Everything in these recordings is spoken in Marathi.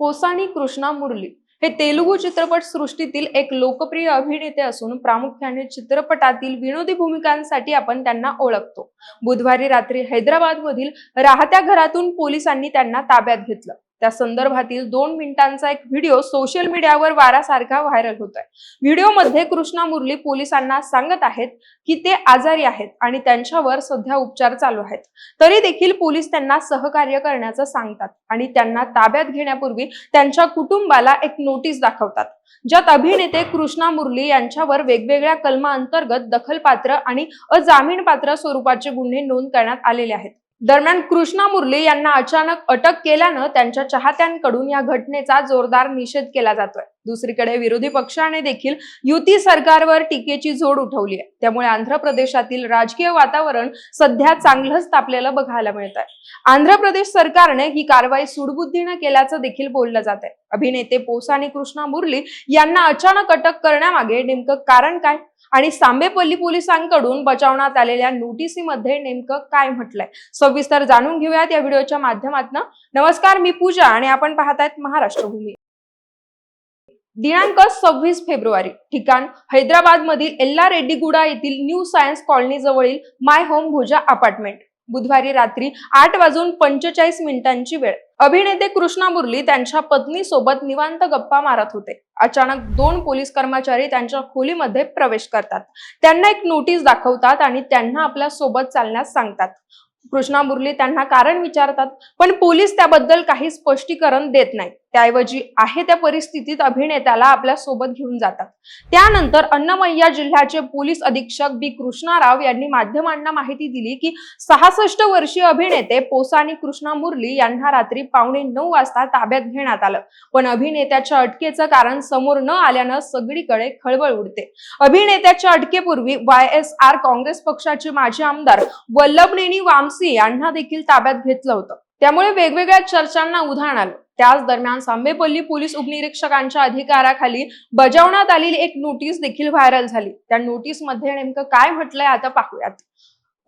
पोसानी कृष्णा मुरली हे तेलुगू चित्रपट सृष्टीतील एक लोकप्रिय अभिनेते असून प्रामुख्याने चित्रपटातील विनोदी भूमिकांसाठी आपण त्यांना ओळखतो. बुधवारी रात्री हैदराबाद मधील राहत्या घरातून पोलिसांनी त्यांना ताब्यात घेतलं. त्या संदर्भातील दोन मिनिटांचा एक व्हिडिओ सोशल मीडियावर वारासारखा व्हायरल होत आहे व्हिडिओमध्ये कृष्णा मुरली पोलिसांना सांगत आहेत की ते आजारी आहेत आणि त्यांच्यावर सध्या उपचार चालू आहेत. तरी देखील पोलीस त्यांना सहकार्य करण्याचं सांगतात आणि त्यांना ताब्यात घेण्यापूर्वी त्यांच्या कुटुंबाला एक नोटीस दाखवतात. ज्यात अभिनेते कृष्णा मुरली यांच्यावर वेगवेगळ्या कलमा अंतर्गत दखलपात्र आणि अजामीनपात्र स्वरूपाचे गुन्हे नोंद करण्यात आलेले आहेत. दरम्यान कृष्णा मुरली यांना अचानक अटक केल्यानं त्यांच्या चाहत्यांकडून या घटनेचा जोरदार निषेध केला जातोय. दुसरीकडे विरोधी पक्षाने देखील युती सरकारवर टीकेची झोड उठवली आहे. त्यामुळे आंध्र प्रदेशातील राजकीय वातावरण सध्या चांगलंच तापलेलं बघायला मिळत आहे आंध्र प्रदेश सरकारने ही कारवाई सुडबुद्धीनं केल्याचं देखील बोललं जात आहे. अभिनेते पोसानी कृष्णा मुरली यांना अचानक अटक करण्यामागे नेमकं कारण काय? आणि सांबेपल्ली पोलिसांकडून बचावण्यात आलेल्या नोटीसीमध्ये नेमकं काय म्हटलंय? सविस्तर जाणून घेऊयात या व्हिडिओच्या माध्यमातून. नमस्कार मी पूजा आणि आपण पाहतायत महाराष्ट्रभूमी. दिनांक सव्वीस फेब्रुवारी. ठिकाण हैदराबाद मधील एल्ला रेड्डीगुडा येथील न्यू सायन्स कॉलनी जवळील माय होम भुजा अपार्टमेंट. बुधवारी रात्री आठ वाजून पंचेचाळीस मिनिटांची वेळ. अभिनेते कृष्णा मुरली त्यांच्या पत्नी सोबत निवांत गप्पा मारत होते. अचानक दोन पोलीस कर्मचारी त्यांच्या खोलीमध्ये प्रवेश करतात. त्यांना एक नोटीस दाखवतात आणि त्यांना आपल्यासोबत चालण्यास सांगतात. कृष्णा मुरली त्यांना कारण विचारतात पण पोलीस त्याबद्दल काही स्पष्टीकरण देत नाही त्याऐवजी आहे त्या परिस्थितीत अभिनेत्याला आपल्यासोबत घेऊन जातात. त्यानंतर अन्नमय्या जिल्ह्याचे पोलीस अधीक्षक बी. कृष्णाराव यांनी माध्यमांना माहिती दिली की सहासष्ट वर्षीय अभिनेते पोसानी कृष्णा मुरली यांना रात्री पावणे नऊ वाजता ताब्यात घेण्यात आलं. पण अभिनेत्याच्या अटकेचं कारण समोर न आल्यानं सगळीकडे खळबळ उडते. अभिनेत्याच्या अटकेपूर्वी वाय एस आर काँग्रेस पक्षाचे माजी आमदार वल्लभनेनी वामसी यांना देखील ताब्यात घेतलं होतं. त्यामुळे वेगवेगळ्या चर्चांना उधाण आलं. त्याच दरम्यान सांबेपल्ली पोलीस उपनिरीक्षकांच्या अधिकाराखाली बजावण्यात आलेली एक नोटीस देखील व्हायरल झाली. त्या नोटीसमध्ये नेमकं काय म्हटलंय आता पाहूयात.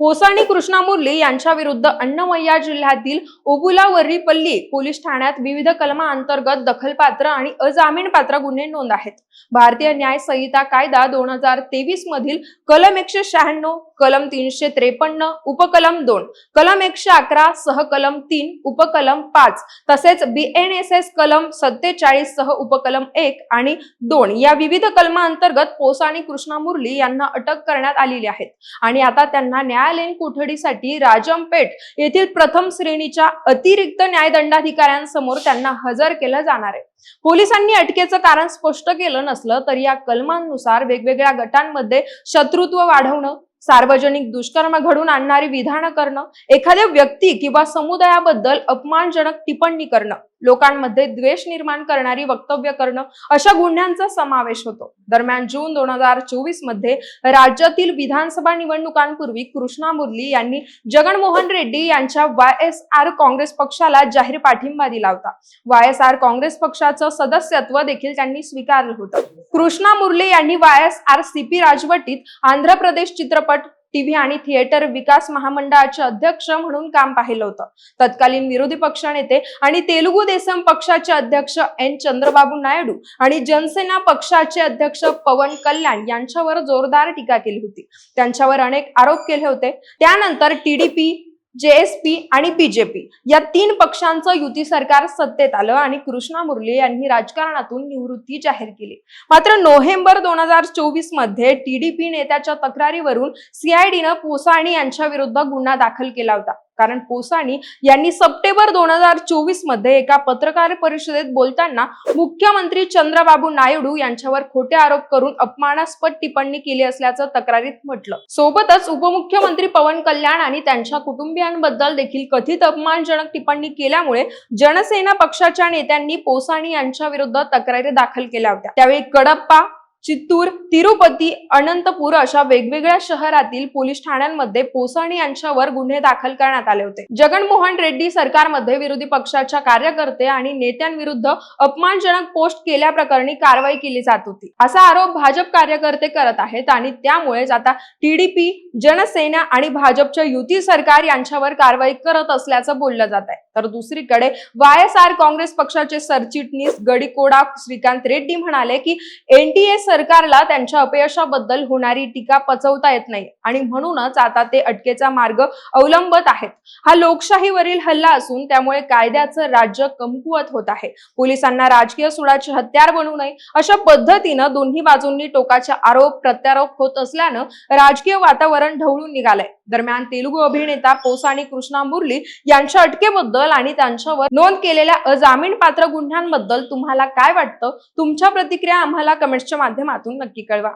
होसाणी कृष्णा मुरली यांच्या विरुद्ध अण्णमय्या जिल्ह्यातील ओबुलावरीपल्ली पोलीस ठाण्यात विविध कलमा अंतर्गत दखलपात्र आणि अजामीनपात्र गुन्हे नोंद आहेत. भारतीय न्याय संहिता कायदा दोन हजार तेवीस मधील कलम एकशे शहाण्णव कलम तीनशे त्रेपन्न उपकलम दोन कलम एकशे अकरा सहकलम तीन उपकलम पाच तसेच बीएनएसएस कलम सत्तेचाळीस सह उपकलम एक आणि दोन या विविध कलमा अंतर्गत कृष्णा मुरली यांना अटक करण्यात आलेली आहे. आणि आता त्यांना न्याय न्यायालयीन कोठडीसाठी राजमपेठ येथील प्रथम श्रेणीच्या अतिरिक्त न्यायदंडाधिकाऱ्यांसमोर त्यांना हजर केलं जाणार आहे. पोलिसांनी अटकेचं कारण स्पष्ट केलं नसलं तरी या कलमांनुसार वेगवेगळ्या गटांमध्ये शत्रुत्व वाढवणं सार्वजनिक दुष्कर्म घडून आणणारी विधानं करणं एखाद्या व्यक्ती किंवा समुदायाबद्दल अपमानजनक टिप्पणी करणं लोकांमध्ये द्वेष निर्माण करणारी वक्तव्य करणं अशा गुन्ह्यांचा समावेश होतो. दरम्यान जून दोन हजार चोवीसमध्ये राज्यातील विधानसभा निवडणुकांपूर्वी कृष्णा मुरली यांनी जगनमोहन रेड्डी यांच्या वाय एस आर काँग्रेस पक्षाला जाहीर पाठिंबा दिला होता. वाय एस आर काँग्रेस पक्षाचं सदस्यत्व देखील त्यांनी स्वीकारलं होतं. कृष्णा मुरली यांनी Y S R C P राजवटीत आंध्र प्रदेश चित्रपट टीव्ही आणि थिएटर विकास महामंडळाचे अध्यक्ष म्हणून काम पाहिलं होतं. तत्कालीन विरोधी पक्षनेते आणि तेलुगू देसम पक्षाचे अध्यक्ष एन. चंद्रबाबू नायडू आणि जनसेना पक्षाचे अध्यक्ष पवन कल्याण यांच्यावर जोरदार टीका केली होती. त्यांच्यावर अनेक आरोप केले होते. त्यानंतर टीडीपी जेएसपी आणि बीजेपी या तीन पक्षांचं युती सरकार सत्तेत आलं आणि कृष्णा मुरली यांनी राजकारणातून निवृत्ती जाहीर केली. मात्र नोव्हेंबर दोन हजार चोवीसमध्ये टीडीपी नेत्याच्या तक्रारीवरून सीआयडीनं पोसाणी यांच्या विरुद्ध गुन्हा दाखल केला होता. कारण पोसाणी यांनी सप्टेंबर दोन हजार चोवीसमध्ये एका पत्रकार परिषदेत बोलताना मुख्यमंत्री चंद्रबाबू नायडू यांच्यावर खोटे आरोप करून अपमानास्पद टिप्पणी केली असल्याचं तक्रारीत म्हटलं. सोबतच उपमुख्यमंत्री पवन कल्याण आणि त्यांच्या कुटुंबियांबद्दल देखील कथित अपमानजनक टिप्पणी केल्यामुळे जनसेना पक्षाच्या नेत्यांनी पोसाणी यांच्या विरुद्ध तक्रारी दाखल केल्या होत्या. त्यावेळी कडप्पा चित्तूर तिरुपती अनंतपूर अशा वेगवेगळ्या शहरातील पोलीस ठाण्यांमध्ये पोसाणी यांच्यावर गुन्हे दाखल करण्यात आले होते. जगनमोहन रेड्डी सरकारमध्ये विरोधी पक्षाच्या कार्यकर्ते आणि नेत्यांविरुद्ध अपमानजनक पोस्ट केल्याप्रकरणी कारवाई केली जात होती. असा आरोप भाजप कार्यकर्ते करत आहेत आणि त्यामुळेच आता टीडीपी जनसेना आणि भाजपच्या युती सरकार यांच्यावर कारवाई करत असल्याचं बोललं जात आहे. तर दुसरीकडे वाय एस आर काँग्रेस पक्षाचे सरचिटणीस गडीकोडा श्रीकांत रेड्डी म्हणाले की एनडीए सरकारला त्यांच्या अपयशाबद्दल होणारी टीका पचवता येत नाही. आणि म्हणूनच आता ते अटकेचा मार्ग अवलंबत आहेत. हा लोकशाहीवरील हल्ला असून त्यामुळे कायद्याचं राज्य कमकुवत होत आहे. पोलिसांना राजकीय सुडाचे हत्यार बनवू नये अशा पद्धतीनं दोन्ही बाजूंनी टोकाचे आरोप प्रत्यारोप होत असल्यानं राजकीय वातावरण ढवळून निघालंय. दरम्यान तेलुगू अभिनेता पोसानी कृष्णा मुरली यांच्या अटकेबद्दल आणि त्यांच्यावर नोंद केलेल्या अजामीन पात्र गुन्ह्यांबद्दल तुम्हाला काय वाटतं? तुमच्या प्रतिक्रिया आम्हाला कमेंट्सच्या माध्यमातून नक्की कळवा.